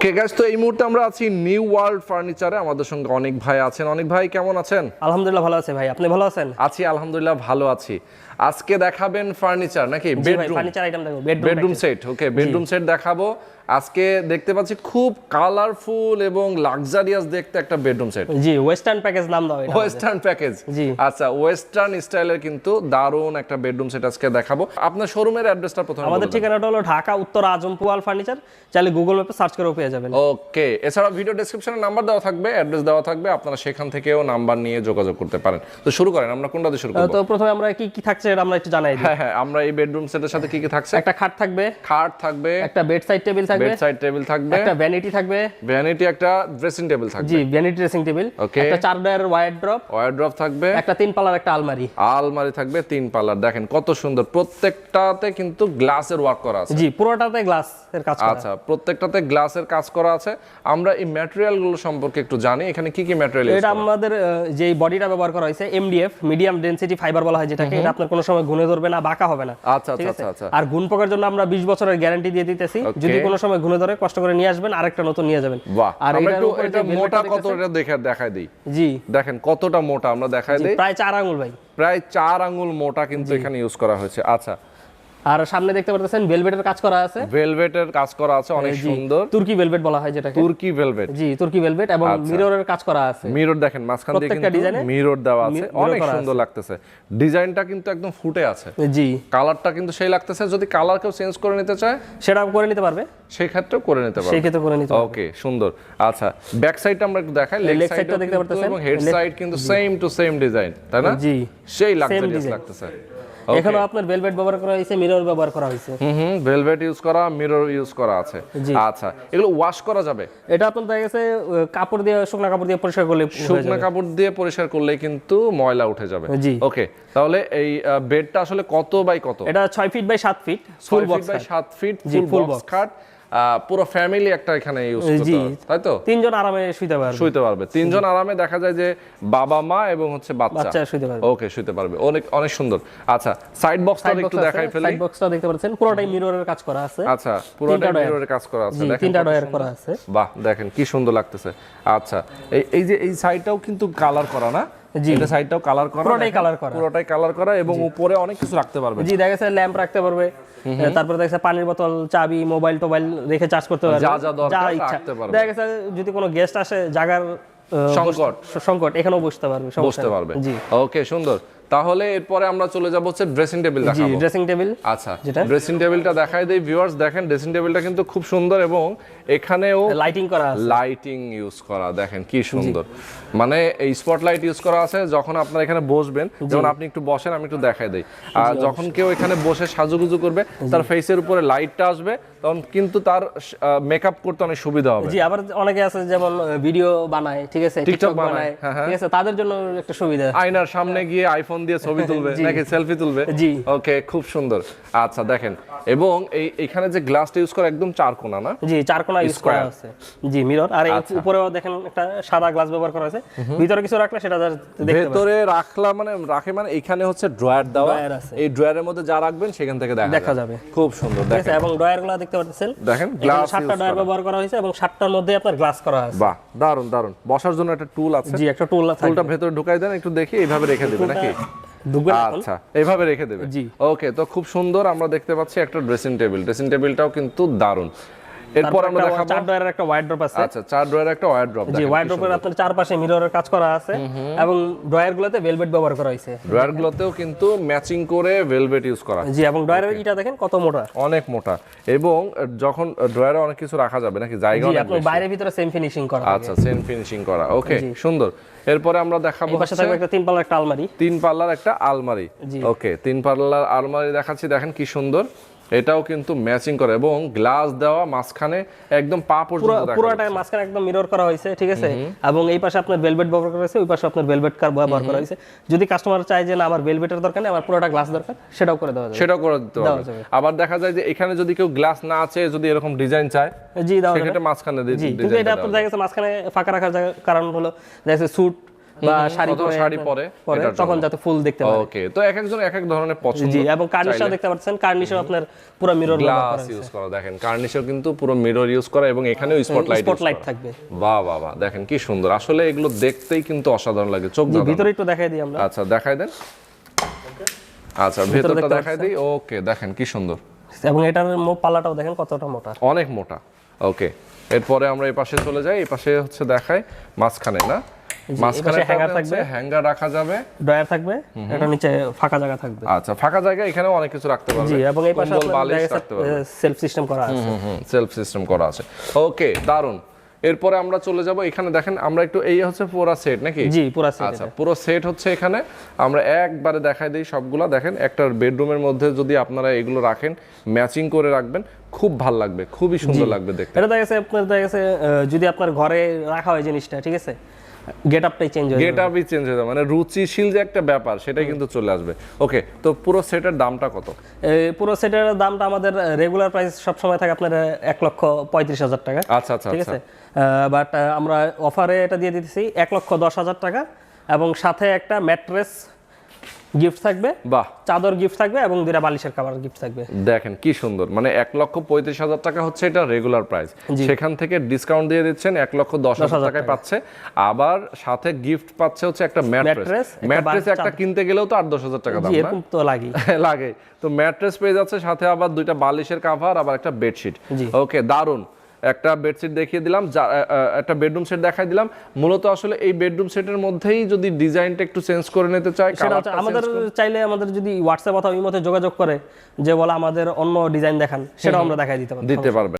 Okay guys তো এই মুহূর্তে আমরা আছি নিউ ওয়ার্ল্ড ফার্নিচারে আমাদের সঙ্গে অনেক ভাই আছেন। অনেক ভাই কেমন আছেন? আলহামদুলিল্লাহ ভালো আছে ভাই। আপনি ভালো আছেন? আছি আলহামদুলিল্লাহ ভালো আছি। আজকে দেখাবেন ফার্নিচার নাকি? বেডরুম ফার্নিচার আইটেম দেখো bedroom bedroom set okay bedroom set দেখাবো। আজকে দেখতে পাচ্ছি খুব কালারফুল এবং লাক্সারিয়াস দেখতে একটা বেডরুম সেট জি ওয়েস্টার্ন প্যাকেজ নাম দাও এটা ওয়েস্টার্ন প্যাকেজ জি। আচ্ছা ওয়েস্টার্ন স্টাইলের কিন্তু দারুণ একটা বেডরুম সেট আজকে দেখাবো। আপনার শোরুমের অ্যাড্রেসটা প্রথমে আমাদের ঠিকানাটা হলো ঢাকা উত্তর আজমপুয়াল ফার্নিচার চাইলে গুগল ম্যাপে সার্চ করেও পেয়ে যাবেন। ওকে এছাড়া ভিডিও ডেসক্রিপশনে নাম্বার দেওয়া থাকবে অ্যাড্রেস দেওয়া থাকবে আপনারা সেখান থেকেও নাম্বার নিয়ে যোগাযোগ করতে পারেন। তো শুরু করেন আমরা কোনটা দিয়ে শুরু করব? তো প্রথমে আমরা কি কি থাকছে এটা আমরা একটু জানাই দিই। হ্যাঁ হ্যাঁ আমরা এই বেডরুম সেটের সাথে কি কি থাকছে? একটা খাট থাকবে। খাট থাকবে। একটা বেড সাইড টেবিল থাকবে। বেড সাইড টেবিল থাকবে। একটা ভ্যানিটি থাকবে। ভ্যানিটি একটা ড্রেসিং টেবিল থাকবে। জি ভ্যানিটি ড্রেসিং টেবিল. একটা চার ডয়ার ড্রপ ওয়ারড্রপ থাকবে। একটা তিন পাল্লার একটা আলমারি। আলমারি থাকবে তিন পাল্লার। দেখেন কত সুন্দর। প্রত্যেকটাতে কিন্তু গ্লাসের ওয়ার্ক করা আছে। জি পুরোটাতে গ্লাস এর কাজ করা। আচ্ছা প্রত্যেকটাতে গ্লাসের কাজ করা আছে। আমরা এই ম্যাটেরিয়ালগুলো সম্পর্কে একটু জানি। এখানে কি কি ম্যাটেরিয়াল এটা আমাদের যে বডিটা ব্যবহার করা হয়েছে এমডিএফ মিডিয়াম ডেনসিটি ফাইবার বলা হয় যেটাকে এটা আপনার কোনো সময় ঘুনে ধরবে না বাঁকা হবে না। আচ্ছা আচ্ছা আচ্ছা আচ্ছা। আর গুন পোকার জন্য আমরা 20 বছরের গ্যারান্টি দিয়ে দিতেছি। যদি কোনো সময় গুনে ধরে কষ্ট করে নিয়ে আসবেন আরেকটা নতুন নিয়ে যাবেন। আর এটা মোটা কতটা কত দেখতেছেন- এটা দেখে দেখাই দিই? জি। দেখেন কতটা মোটা আমরা দেখাই দেই। প্রায় চার আঙুল ভাই। প্রায় চার আঙ্গুল মোটা কিন্তু এখানে ইউজ করা হয়েছে। আচ্ছা আর সামনে দেখতে পারতেছেন ভেলভেটের কাজ করা আছে। ভেলভেটের কাজ করা আছে অনেক সুন্দর। তুর্কি ভেলভেট বলা হয় যেটাকে। তুর্কি ভেলভেট জি তুর্কি ভেলভেট এবং মিররের কাজ করা আছে। মিরর দেখেন মাঝখান দিয়ে কিন্তু মিরর দেওয়া আছে। অনেক সুন্দর লাগতেছে। ডিজাইনটা কিন্তু একদম ফুটে আছে। জি। কালারটা কিন্তু সেই লাগতেছে যদি কালার কেউ চেঞ্জ করে নিতে চায় সেটা করে নিতে পারবে। সেই ক্ষেত্রেও করে নিতে পারবে। সেই ক্ষেত্রে করে নিতে পারবে। ওকে সুন্দর। আচ্ছা ব্যাক সাইডটা আমরা একটু দেখাই। লেগ সাইডটা দেখতে পারতেছেন? এবং হেড সাইড কিন্তু সেম টু সেম ডিজাইন তাই না? জি। সেই design। লাগতেছে। এখানেও আপনার ভেলভেট ব্যবহার করা হয়েছে মিরর ব্যবহার করা হয়েছে। হুম হুম ভেলভেট ইউজ করা মিরর ইউজ করা আছে। আচ্ছা এগুলো ওয়াশ করা যাবে? এটা আপনার দেখা গেছে কাপড় দিয়ে শুকনা কাপড় দিয়ে পরিষ্কার করলে শুকনা কাপড় দিয়ে পরিষ্কার করলে কিন্তু ময়লা উঠে যাবে। ওকে তাহলে এই বেডটা আসলে কত বাই কত? এটা 6 feet by 7 feet full box by 7 feet full box. খাট পুরো ফ্যামিলি একটা এখানে ইউজ করতে তাই তো? তিনজন আরামে শুইতে পারবে। শুইতে পারবে। তিনজন আরামে দেখা যায় যে বাবা মা এবং হচ্ছে বাচ্চা। বাচ্চা শুইতে পারবে। ওকে শুইতে পারবে। অনেক অনেক সুন্দর। আচ্ছা সাইড বক্সটা একটু দেখাই ফেলি। সাইড বক্সটা দেখতে পাচ্ছেন। পুরোটাই মিররের কাজ করা আছে। আচ্ছা পুরোটা তিনটা মিররের কাজ করা আছে। দেখেন তিনটা ডয়ার করা আছে। বাহ দেখেন কি সুন্দর লাগতেছে। আচ্ছা এই এই যে এই সাইডটাও কিন্তু কালার করা না? জি। এটা সাইডটাও কালার করা পুরোটাই কালার করা। পুরোটাই কালার করা এবং উপরে অনেক কিছু রাখতে পারবে। জি দেখা ল্যাম্প রাখতে পারবে। তারপরে দেখা যাচ্ছে পানির বোতল চাবি মোবাইল টোবাইল রেখে চার্জ করতে পারবে। যা যা দরকার রাখতে পারবে। দেখা গেছে যদি কোনো গেস্ট আসে জায়গার সংকট। সংকট এখানেও বসতে পারবে বসতে পারবে। জি। ওকে সুন্দর। তাহলে এরপরে আমরা চলে যাব হচ্ছে ড্রেসিং টেবিল জি দেখাবো। ড্রেসিং টেবিল আচ্ছা যেটা? ড্রেসিং টেবিলটা দেখাই দেই ভিউয়ার্স দেখেন ড্রেসিং টেবিলটা কিন্তু খুব সুন্দর এবং এখানেও লাইটিং করা আছে। লাইটিং ইউজ করা দেখেন কি সুন্দর। মানে এই স্পটলাইট ইউজ করা আছে যখন আপনারা এখানে বসবেন যেমন আপনি একটু বসেন আমি একটু দেখাই দেই। আর যখন কেউ এখানে বসে সাজুগুজু করবে তার ফেসের উপরে লাইটটা আসবে তখন কিন্তু তার মেকআপ করতে অনেক সুবিধা হবে। জি আবার অনেকে আছে যেমন ভিডিও বানায় ঠিক আছে টিকটক বানায়, হ্যাঁ, হ্যাঁ। ঠিক আছে তাদের জন্য একটা সুবিধা। আয়নার সামনে গিয়ে আইফোন দিয়ে ছবি তুলবে নাকি সেলফি তুলবে? জি। ওকে খুব সুন্দর। আচ্ছা দেখেন এবং এই এখানে যে গ্লাসটা ইউজ করা একদম চার কোনা না? জি চার কোনা ইউজ করা আছে। জি মিরর আর এই আচ্ছা। উপরেও দেখেন একটা সাদা গ্লাস ব্যবহার করা আছে। ভিতরে কিছু রাখলে সেটা দেখতে ভেতরে রাখলা মানে রাখে মানে এখানে হচ্ছে ড্রয়ার দেওয়া। এই ড্রয়ারের মধ্যে যা রাখবেন সেখান থেকে দেখা দেখা যাবে। খুব সুন্দর দেখেন। এবং ডয়ারগুলো দেখতে পাচ্ছেন? দেখেন গ্লাস সাতটা ড্রয়ার ব্যবহার করা হয়েছে এবং সাতটার মধ্যে আপনার গ্লাস করা আছে। বাহ দারুণ দারুণ বসার জন্য একটা টুল আছে। জি একটা টুল আছে টুলটা ভেতরে ঢুকাই দেন একটু দেখি এইভাবে রেখে দেবে নাকি? ঢুকবে আচ্ছা এইভাবে রেখে দেবে। জি। ওকে তো খুব সুন্দর আমরা দেখতে পাচ্ছি একটা ড্রেসিং টেবিল ড্রেসিং টেবিলটাও কিন্তু দারুণ এরপর আমরা দেখাবো। চার ডয়ারের একটা ওয়াইড ড্রপ আছে। আচ্ছা চার ড্রয়ার একটা ওয়ার ড্রপ জি ওয়াইড ড্রপের আপনার চারপাশে মিররের কাজ করা আছে। এবং ডয়ার গুলোতে ভেলভেট ব্যবহার করা হয়েছে। ড্রয়ার গুলোতেও কিন্তু ম্যাচিং করে ভেলভেট ইউজ করা জি এবং ডয়ারের ইটা দেখেন কত মোটা। অনেক মোটা। এবং যখন ড্রয়ারে অনেক কিছু রাখা যাবে নাকি? জায়গা অনেক বেশি। বাইরে ভিতরে সেম ফিনিশিং করা আচ্ছা সেন ফিনিশিং করা। ওকে সুন্দর। এরপরে আমরা দেখাবো পাশে থাকবে একটা তিন পাল্লার একটা আলমারি। তিন পাল্লার একটা আলমারি। ওকে তিন পাল্লার আলমারি দেখাচ্ছি। দেখেন কি সুন্দর। এটাও কিন্তু ম্যাচিং করে এবং গ্লাস দেওয়া মাঝখানে একদম পা পর্যন্ত দেখা পুরোটা মাঝখানে একদম মিরর করা হয়েছে ঠিক আছে? এবং এই পাশে আপনার ভেলভেট ব্যবহার করা হয়েছে ওই পাশে আপনার ভেলভেট কার ব্যবহার করা হয়েছে। যদি কাস্টমার চায় যে না আমার ভেলভেটের দরকার নেই আমার পুরোটা গ্লাস দরকার সেটাও করে দেওয়া যাবে। সেটাও করে দিতে পারবে আবার দেখা যায় যে এখানে যদি কেউ গ্লাস না আছে যদি এরকম ডিজাইন চায় জি দাও সেক্ষেত্রে মাঝখানে জি কিন্তু এটা আপনার দেখা গেছে মাঝখানে ফাঁকা রাখার কারণ হলো দেখা যাচ্ছে স্যুট বা শাড়ি শাড়ি পরে, তখন যাতে ফুল দেখতে পারে। ওকে তো এক একজন এক এক ধরনের পছন্দ জি এবং কার্নিশও দেখতে পাচ্ছেন কার্নিশও আপনার পুরো মিরর গ্লাস ইউজ করা দেখেন কার্নিশও কিন্তু পুরো মিরর ইউজ করা এবং এখানেও স্পটলাইট স্পটলাইট থাকবে। বাহ বাহ বাহ দেখেন কি সুন্দর। আসলে এগুলো দেখতেই কিন্তু অসাধারণ লাগে চোখ। ভিতরে একটু দেখাই দিই আমরা। আচ্ছা দেখাই দেন। আচ্ছা ভেতরটা দেখাই দিই। ওকে দেখেন কি সুন্দর। এবং এটার পাল্লাটাও দেখেন কতটা মোটা। অনেক মোটা। ওকে এরপরে আমরা এই পাশে চলে যাই এই পাশে হচ্ছে দেখাই মাঝখানে না? মাঝখানে hanger থাকবে। হ্যাঙ্গার রাখা যাবে। ড্রয়ার থাকবে? এটা নিচে ফাঁকা জায়গা থাকবে। আচ্ছা ফাঁকা জায়গা এখানেও অনেক কিছু রাখতে পারবে। জি এবং এই পাশে বালিশ রাখতে পারবে। সেলফ সিস্টেম করা আছে। সেলফ সিস্টেম করা আছে। ওকে দারুণ এরপরে আমরা চলে যাব এখানে দেখেন আমরা একটু এই হচ্ছে পুরো সেট নাকি? জি পুরা সেট আচ্ছা পুরো সেট হচ্ছে এখানে। আমরা একবারে দেখাই দিই সবগুলা। দেখেন একটা বেডরুমের মধ্যে যদি আপনারা এগুলো রাখেন ম্যাচিং করে রাখবেন খুব ভালো লাগবে খুবই সুন্দর লাগবে দেখতে। এটা দেখা গেছে আপনার দেখা গেছে যদি আপনার ঘরে রাখা হয় জিনিসটা ঠিক আছে? গেট আপটাই চেঞ্জ হয়ে গেটআপই চেঞ্জ হয়ে যাবে। মানে রুচিশীল যে একটা ব্যাপার সেটাই কিন্তু চলে আসবে। ওকে তো পুরো সেটের দামটা কত? পুরো সেটের দামটা আমাদের রেগুলার প্রাইস সব সময় থাকে আপনার এক লক্ষ পঁয়ত্রিশ হাজার টাকা। আচ্ছা আচ্ছা ঠিক আচ্ছা। আছে? বাট আমরা অফারে এটা দিয়ে দিতেছি এক লক্ষ দশ হাজার টাকা এবং সাথে একটা ম্যাট্রেস গিফট থাকবে বাহ। চাদর গিফট থাকবে এবং দুটা বালিশের কাভার গিফট থাকবে। দেখেন কি সুন্দর। মানে এক লক্ষ পঁয়ত্রিশ হাজার টাকা হচ্ছে এটা রেগুলার প্রাইস সেখান থেকে ডিসকাউন্ট দিয়ে দিচ্ছেন এক লক্ষ দশ হাজার টাকায় পাচ্ছে। আবার সাথে গিফট পাচ্ছে হচ্ছে একটা ম্যাট্রেস ম্যাট্রেস একটা কিনতে গেলেও তো আট দশ হাজার টাকা দাম এরকম তো লাগে লাগে তো ম্যাট্রেস পেয়ে যাচ্ছে সাথে আবার দুইটা বালিশের কাভার আবার একটা বেডশিট ওকে দারুণ একটা বেডশিট দেখিয়ে দিলাম একটা বেডরুম সেট দেখাই দিলাম। মূলত আসলে এই বেডরুম সেটের মধ্যেই যদি ডিজাইনটা একটু চেঞ্জ করে নিতে চাই সেটা আমাদের চাইলে আমাদের যদি হোয়াটসঅ্যাপ অথবা ইমোতে যোগাযোগ করে যে বলা আমাদের অন্য ডিজাইন দেখান সেটাও আমরা দেখাই দিতে পারি দিতে পারবে